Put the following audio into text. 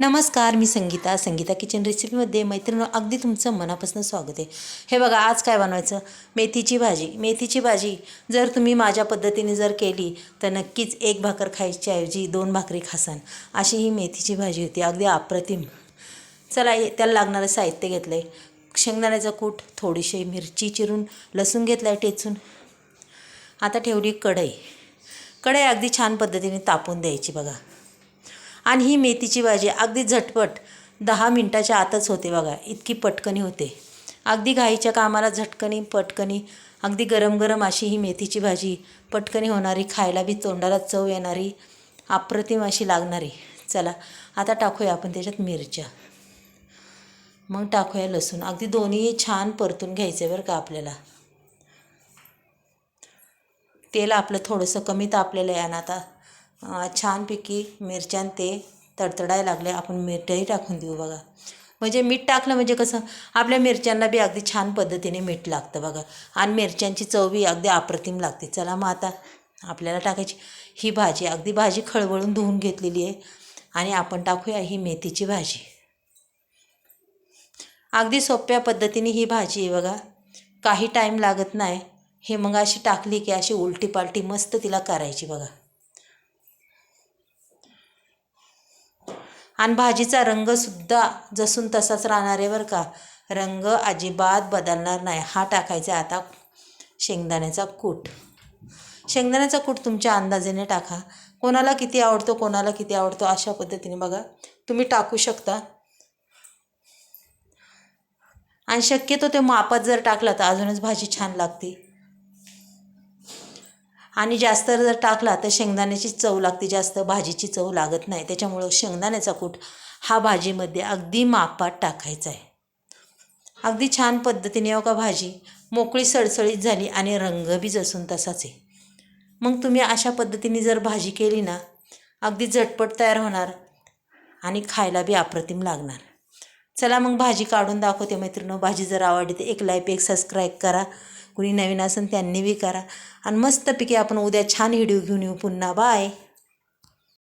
नमस्कार मी संगीता. संगीता किचन रेसिपीमध्ये मैत्रिणी अगदी तुमचं मनापासून स्वागत आहे. हे बघा आज काय बनवायचं? मेथीची भाजी. मेथीची भाजी जर तुम्ही माझ्या पद्धतीने जर केली तर नक्कीच एक भाकर खायच्या ऐवजी दोन भाकरी खासान. अशी ही मेथीची भाजी होती अगदी अप्रतिम. चला त्याला लागणारं साहित्य घेतलं आहे शेंगदाण्याचा कूट थोडीशी मिरची चिरून लसूण घेतला आहे टेचून. आता ठेवली कढई. कढई अगदी छान पद्धतीने तापून द्यायची बघा. आणि ही मेथीची भाजी अगदी झटपट दहा मिनटाच्या आतच होते बघा इतकी पटकनी होते. अगदी घाईच्या कामाला झटकनी पटकनी अगदी गरम गरम अशी ही मेथीची भाजी पटकनी होणारी खायला बी तोंडाला चव येणारी अप्रतिम अशी लागणारी. चला आता टाकूया आपण त्याच्यात मिरच्या. मग टाकूया लसूण. अगदी दोन्ही छान परतून घ्यायचं बरं का आपल्याला. तेल आपलं थोडंसं कमी तापलेलं आहे आणि आता छानपैकी मिरच्यान ते तडतडायला लागले. आपण मीठही टाकून देऊ बघा. म्हणजे मीठ टाकलं म्हणजे कसं आपल्या मिरच्यांना बी अगदी छान पद्धतीने मीठ लागतं बघा. आणि मिरच्यांची चव बी अगदी अप्रतिम लागते. चला मग आता आपल्याला टाकायची ही भाजी. अगदी भाजी खळवळून धुवून घेतलेली आहे. आणि आपण टाकूया ही मेथीची भाजी. अगदी सोप्या पद्धतीने ही भाजी आहे बघा. काही टाईम लागत नाही. हे मग अशी टाकली की अशी उलटी पालटी मस्त तिला करायची बघा. आणि भाजीचा रंगसुद्धा जसून तसाच राहणार आहे बरं का. रंग अजिबात बदलणार नाही. हा टाकायचा आता शेंगदाण्याचा कूट. शेंगदाण्याचा कूट तुमच्या अंदाजेने टाका. कोणाला किती आवडतो कोणाला किती आवडतो अशा पद्धतीने बघा. तुम्ही टाकू शकता. आणि शक्यतो ते मापात जर टाकला तर अजूनच भाजी छान लागते. आणि जास्त जर टाकला तर शेंगदाण्याची चव लागते जास्त भाजीची चव लागत नाही. त्याच्यामुळं शेंगदाण्याचा कूट हा भाजीमध्ये अगदी मापात टाकायचा आहे. अगदी छान पद्धतीने हो का भाजी? मोकळी सळसळीत झाली आणि रंग बी जसून तसाच आहे. मग तुम्ही अशा पद्धतीने जर भाजी केली ना अगदी झटपट तयार होणार आणि खायला बी अप्रतिम लागणार. चला मग भाजी काढून दाखवते मैत्रिणो. भाजी जर आवडली तर एक लाईक एक सबस्क्राईब करा. कुणी नवीन असेल त्यांनी बी करा. आणि मस्तपैकी आपण उद्या छान व्हिडिओ घेऊन येऊ पुन्हा. बाय